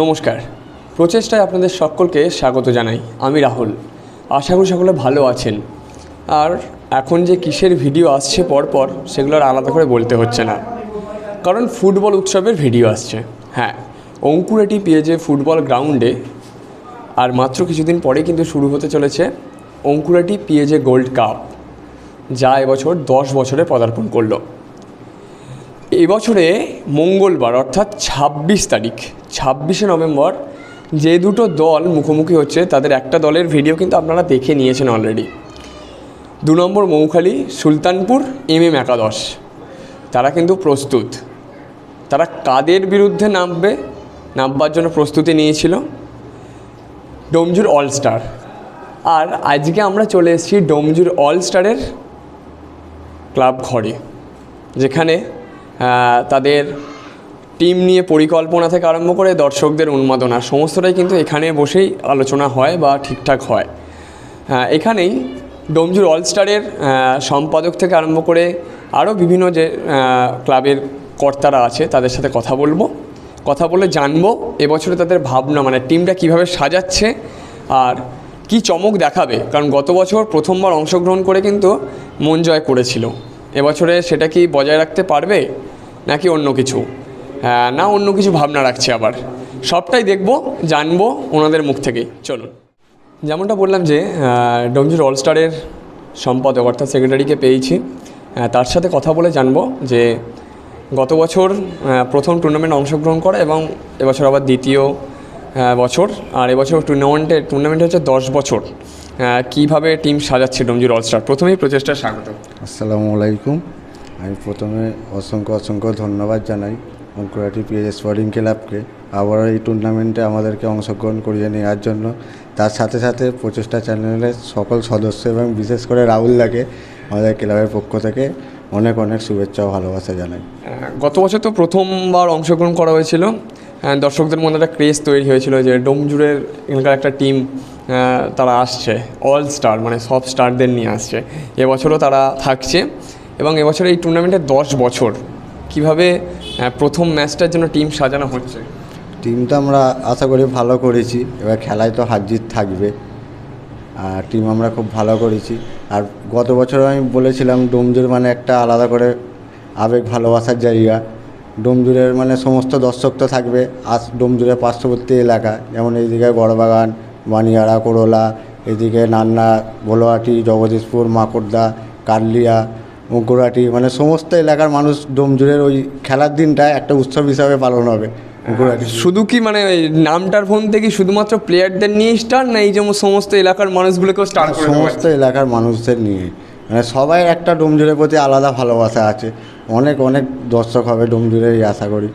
নমস্কার। প্রচেষ্টায় আপনাদের সকলকে স্বাগত জানাই। আমি রাহুল। আশা করি সকলে ভালো আছেন। আর এখন যে কিসের ভিডিও আসছে পরপর, সেগুলো আর আলাদা করে বলতে হচ্ছে না। কারণ ফুটবল উৎসবের ভিডিও আসছে। হ্যাঁ অঙ্কুরেটি পেয়েছে ফুটবল গ্রাউন্ডে। আর মাত্র কিছুদিন পরে কিন্তু শুরু হতে চলেছে অঙ্কুরাটি পিএজে গোল্ড কাপ, যা এবছর দশ বছরে পদার্পণ করল। এবছরে মঙ্গলবার, অর্থাৎ ছাব্বিশ তারিখ, ছাব্বিশে নভেম্বর, যে দুটো দল মুখোমুখি হচ্ছে, তাদের একটা দলের ভিডিও কিন্তু আপনারা দেখে নিয়েছেন অলরেডি দু number Moukhali, Sultanpur M M একাদশ। তারা কিন্তু প্রস্তুত। তারা কাদের বিরুদ্ধে নামবে, নামবার জন্য প্রস্তুতি নিয়েছিল? ডোমজুর অলস্টার আর আজকে আমরা চলে এসেছি ডোমজুর অলস্টারের ক্লাব ঘরে, যেখানে তাদের টিম নিয়ে পরিকল্পনা থেকে আরম্ভ করে দর্শকদের উন্মাদনা, সমস্তটাই কিন্তু এখানে বসেই আলোচনা হয় বা ঠিকঠাক হয়। এখানেই ডোমজুর অলস্টারের সম্পাদক থেকে আরম্ভ করে আরও বিভিন্ন যে ক্লাবের কর্তারা আছে, তাদের সাথে কথা বলব। কথা বলে জানব এবছরে তাদের ভাবনা মানে টিমটা কীভাবে সাজাচ্ছে আর কি চমক দেখাবে। কারণ গত বছর প্রথমবার অংশগ্রহণ করে কিন্তু মন জয় করেছিল। এবছরে সেটা কি বজায় রাখতে পারবে নাকি অন্য কিছু? হ্যাঁ, না অন্য কিছু ভাবনা রাখছে আবার। সবটাই দেখব জানব ওনাদের মুখ থেকেই চলুন। যেমনটা বললাম যে ডোমজুর অলস্টারের সম্পাদক অর্থাৎ সেক্রেটারিকে পেয়েছি। তার সাথে কথা বলে জানব যে গত বছর প্রথম টুর্নামেন্ট অংশগ্রহণ করা এবং এবছর আবার দ্বিতীয় বছর। আর এবছর টুর্নামেন্টে টুর্নামেন্ট হচ্ছে দশ বছর। কীভাবে টিম সাজাচ্ছে ডোমজুর অলস্টার? প্রথমেই প্রচেষ্টা স্বাগত আসসালামু আলাইকুম। আমি প্রথমে অসংখ্য অসংখ্য ধন্যবাদ জানাই অঙ্কুরাটি পিএস স্পোর্টিং ক্লাবকে আবারও এই টুর্নামেন্টে আমাদেরকে অংশগ্রহণ করিয়ে নেওয়ার জন্য। তার সাথে সাথে প্রচেষ্টা চ্যানেলের সকল সদস্য এবং বিশেষ করে রাহুলদাকে আমাদের ক্লাবের পক্ষ থেকে অনেক অনেক শুভেচ্ছা ও ভালোবাসা জানাই। গত বছর তো প্রথমবার অংশগ্রহণ করা হয়েছিল। দর্শকদের মধ্যে একটা ক্রেজ তৈরি হয়েছিল যে ডোমজুরের এখানকার একটা টিম তারা আসছে অল স্টার মানে সব স্টারদের নিয়ে আসছে। এবছরও তারা থাকছে এবং এবছর এই টুর্নামেন্টের দশ বছর কীভাবে প্রথম ম্যাচটার জন্য টিম সাজানো হচ্ছে? টিমটা আমরা আশা করি ভালো করেছি, এবার খেলায় তো হার জিত থাকবে। আর টিম আমরা খুব ভালো করেছি। আর গত বছর আমি বলেছিলাম, ডোমজুর মানে একটা আলাদা করে আবেগ, ভালোবাসার জায়গা। ডোমজুরের মানে সমস্ত দর্শক তো থাকবে। আস ডোমজুরের পার্শ্ববর্তী এলাকা যেমন এইদিকে গড়বাগান বানিয়াড়া করোলা এদিকে নান্না ভোলোয়াটি জগদীশপুর মাকড়দা কার্লিয়া মুকুরাটি মানে সমস্ত এলাকার মানুষ ডোমজুড়ের ওই খেলার দিনটা একটা উৎসব হিসাবে পালন হবে। মুকুরাটি শুধু কি মানে ওই নামটার ফোন থেকে শুধুমাত্র প্লেয়ারদের নিয়ে স্টার না এই যেমন সমস্ত এলাকার মানুষগুলোকেও স্টার সমস্ত এলাকার মানুষদের নিয়ে মানে সবাই একটা ডোমজুরের প্রতি আলাদা ভালোবাসা আছে। অনেক অনেক দর্শক হবে ডোমজুরের এই আশা করি।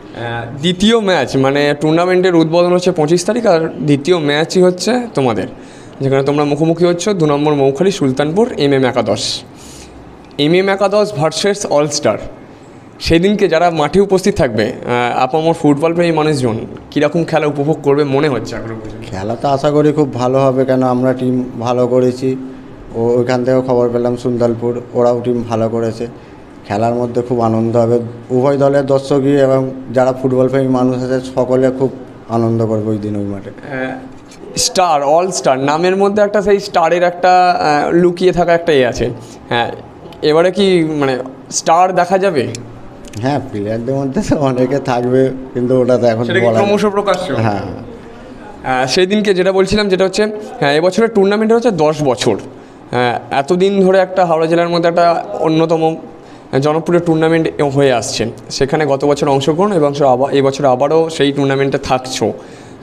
দ্বিতীয় ম্যাচ মানে টুর্নামেন্টের উদ্বোধন হচ্ছে পঁচিশ তারিখ আর দ্বিতীয় ম্যাচই হচ্ছে তোমাদের। যেখানে তোমরা মুখোমুখি হচ্ছ দু number Moukhali Sultanpur M M একাদশ। এম এম একাদশ ভার্সেস অলস্টার সেদিনকে যারা মাঠে উপস্থিত থাকবে আপামর ফুটবল প্রেমী মানুষজন কীরকম খেলা উপভোগ করবে মনে হচ্ছে খেলা তো আশা করি খুব ভালো হবে কেন আমরা টিম ভালো করেছি। ওইখান থেকেও খবর পেলাম সুন্দরপুর। ওরাও টিম ভালো করেছে। খেলার মধ্যে খুব আনন্দ হবে। উভয় দলের দর্শকই এবং যারা ফুটবল প্রেমী মানুষ আছে সকলে খুব আনন্দ করবে ওই দিন ওই মাঠে। স্টার অল স্টার নামের মধ্যে একটা সেই স্টারের একটা লুকিয়ে থাকা একটা এ আছে। হ্যাঁ এবারে কি মানে স্টার দেখা যাবে? হ্যাঁ প্লেয়ারদের মধ্যে তো অনেকে থাকবে কিন্তু ওটা তো এখন ক্রমশ প্রকাশ্য? হ্যাঁ। আহ, সেই দিনকে যেটা বলছিলাম যেটা হচ্ছে হ্যাঁ এবছরের টুর্নামেন্ট হচ্ছে দশ বছর। এতদিন ধরে একটা হাওড়া জেলার মধ্যে একটা অন্যতম জনপ্রিয় টুর্নামেন্ট হয়ে আসছে। সেখানে গত বছর অংশগ্রহণ এবং আবার এবছর আবারও সেই টুর্নামেন্টে থাকছো।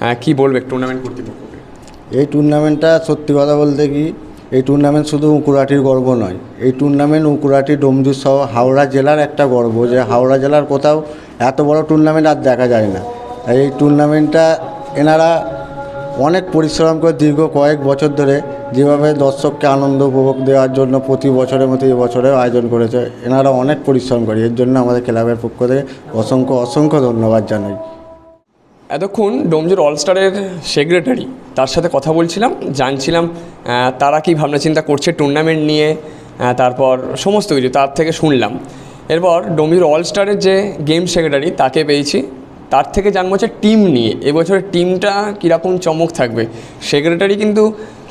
আহ, কি বলবে টুর্নামেন্ট কর্তৃপক্ষকে? এই টুর্নামেন্টটা সত্যি কথা বলতে কি এই টুর্নামেন্ট শুধু উঁকুড়াটির গর্ব নয়। এই টুর্নামেন্ট উঁকুড়াটি ডোমজুর সহ হাওড়া জেলার একটা গর্ব যে হাওড়া জেলার কোথাও এত বড় টুর্নামেন্ট আর দেখা যায় না। এই টুর্নামেন্টটা এনারা অনেক পরিশ্রম করে দীর্ঘ কয়েক বছর ধরে যেভাবে দর্শককে আনন্দ উপভোগ দেওয়ার জন্য প্রতি বছরের মতো এই বছরেও আয়োজন করেছে, এনারা অনেক পরিশ্রম করে। এর জন্য আমাদের ক্লাবের পক্ষ থেকে অসংখ্য অসংখ্য ধন্যবাদ জানাই। এতক্ষণ ডোমজুর অলস্টারের সেক্রেটারি, তার সাথে কথা বলছিলাম, জানছিলাম তারা কি ভাবনা চিন্তা করছে টুর্নামেন্ট নিয়ে তারপর সমস্ত কিছু, তার থেকে শুনলাম। এরপর ডোমজুর অলস্টারের যে গেম সেক্রেটারি তাকে পেয়েছি। তার থেকে জানব হচ্ছে টিম নিয়ে। এবছরের টিমটা কীরকম চমক থাকবে সেক্রেটারি কিন্তু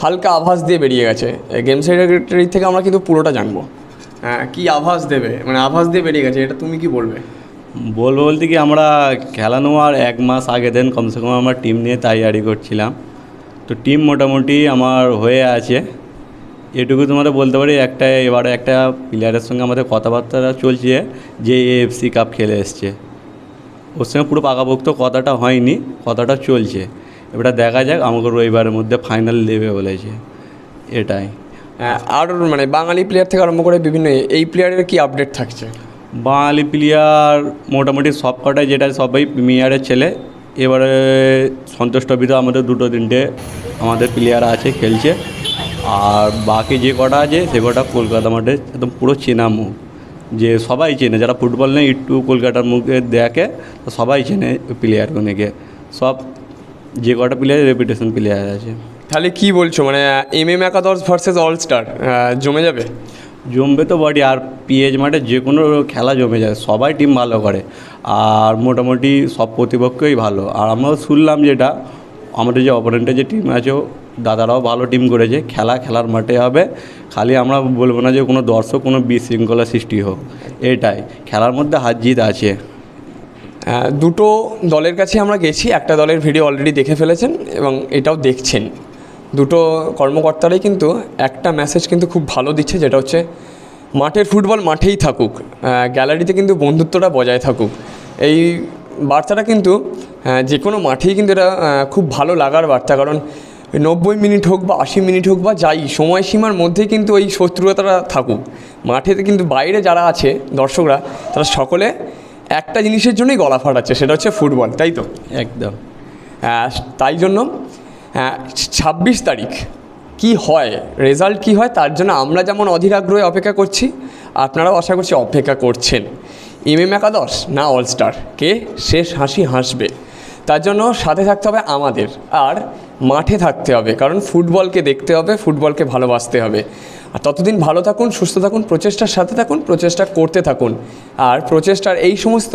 হালকা আভাস দিয়ে বেরিয়ে গেছে। গেম সেক্রেটারি থেকে আমরা কিন্তু পুরোটা জানব। হ্যাঁ কী আভাস দেবে? মানে আভাস দিয়ে বেরিয়ে গেছে এটা তুমি কি বলবে? বলব বলতে কি আমরা খেলা নেওয়ার এক মাস আগে দেন কমসে কম আমরা টিম নিয়ে তৈরি করছিলাম। তো টিম মোটামুটি আমার হয়ে আছে। এটুকু তোমাদের বলতে পারি একটা এবারে একটা প্লেয়ারের সঙ্গে আমাদের কথাবার্তা চলছে যে এএফসি কাপ খেলে এসছে। ওর সঙ্গে পুরো পাকাপোক্ত কথাটা হয়নি কথাটা চলছে। এবারে দেখা যাক আমাকে রবিবারের মধ্যে ফাইনাল দেবে বলেছে। এটাই। হ্যাঁ, আর মানে বাঙালি প্লেয়ার থেকে আরম্ভ করে বিভিন্ন এই প্লেয়ারের কি আপডেট থাকছে? বাঙালি প্লেয়ার মোটামুটি সব কটাই যেটা সবাই প্রিমিয়ারের ছেলে। এবারে সন্তোষ ট্রফিতে আমাদের দুটো তিনটে আমাদের প্লেয়ার আছে খেলছে। আর বাকি যে কটা আছে সে কটা কলকাতা মাঠে একদম পুরো চেনা মুখ। যে সবাই চেনে যারা ফুটবল নেই একটু কলকাতার মুখে দেখে সবাই চেনে প্লেয়ারগুলোকে সব যে কটা প্লেয়ার রেপুটেশন প্লেয়ার আছে। তাহলে কি বলছো? মানে এম এম একাদশ ভার্সেস অল স্টার জমে যাবে? জমবে তো বডি আর পিএইচ মাঠে যে কোনো খেলা জমে যায় সবাই টিম ভালো করে। আর মোটামুটি সব প্রতিপক্ষই ভালো। আর আমরাও শুনলাম যেটা আমাদের যে অপোনেন্টের যে টিম আছে দাদারাও ভালো টিম করেছে, খেলা খেলার মাঠে হবে। খালি আমরা বলব না যে কোনো দর্শক, কোনো বিশৃঙ্খলা সৃষ্টি হোক, এটাই। খেলার মধ্যে হাত জিত আছে। দুটো দলের কাছে আমরা গেছি, একটা দলের ভিডিও অলরেডি দেখে ফেলেছেন এবং এটাও দেখছেন। দুটো কর্মকর্তারাই কিন্তু একটা মেসেজ কিন্তু খুব ভালো দিচ্ছে, যেটা হচ্ছে মাঠের ফুটবল মাঠেই থাকুক গ্যালারিতে কিন্তু বন্ধুত্বটা বজায় থাকুক। এই বার্তাটা কিন্তু যে কোনো মাঠেই কিন্তু এটা খুব ভালো লাগার বার্তা। কারণ নব্বই মিনিট হোক বা আশি মিনিট হোক বা যাই সময়সীমার মধ্যে কিন্তু ওই শত্রুতাটা থাকুক। মাঠেতে কিন্তু বাইরে যারা আছে দর্শকরা তারা সকলে একটা জিনিসের জন্যই গলা ফাটাচ্ছে সেটা হচ্ছে ফুটবল তাই তো? একদম। আহ, তাই জন্য ছাব্বিশ তারিখ কি হয় রেজাল্ট কি হয় তার জন্য আমরা যেমন অধীর আগ্রহে অপেক্ষা করছি আপনারাও আশা করছি অপেক্ষা করছেন। এম এম একাদশ না অলস্টার কে? শেষ হাসি হাসবে। তার জন্য সাথে থাকতে হবে আমাদের। আর মাঠে থাকতে হবে, কারণ ফুটবলকে দেখতে হবে, ফুটবলকে ভালোবাসতে হবে। আর ততদিন ভালো থাকুন, সুস্থ থাকুন, প্রচেষ্টার সাথে থাকুন, প্রচেষ্টা করতে থাকুন। আর প্রচেষ্টার এই সমস্ত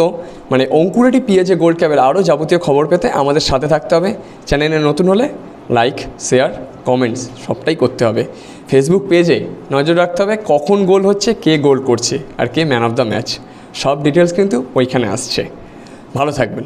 মানে অঙ্কুরেটি পিএজে গোল্ড ক্যাবের আরও যাবতীয় খবর পেতে আমাদের সাথে থাকতে হবে। চ্যানেলে নতুন হলে লাইক, শেয়ার, কমেন্টস, সবটাই করতে হবে। ফেসবুক পেজে নজর রাখতে হবে কখন গোল হচ্ছে, কে গোল করছে, আর কে ম্যান অফ দ্য ম্যাচ। সব ডিটেলস কিন্তু ওইখানে আসছে। ভালো থাকবেন।